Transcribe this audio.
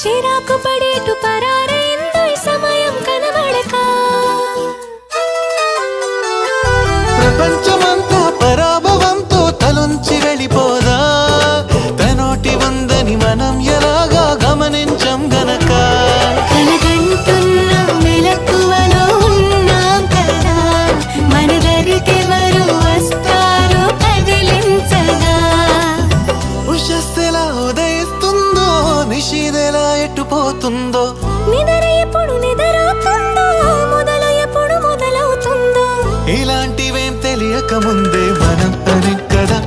చిరాకు పడేటు పరారేందు ఈ సమయం కనబడక. ప్రపంచమంతా పరాభవంతో తలుంచి వెళ్ళిపోదా? తనోటి ఉందని మనం ఎలాగా గమనించం గనక? ఉదయిస్తుందో నిషిదెలా ఎటుపోతుందో? నిదర ఎప్పుడు నిదరవుతుందో? మొదల ఎప్పుడు మొదలవుతుందో? ఇలాంటివేం తెలియక ముందే మనం కదా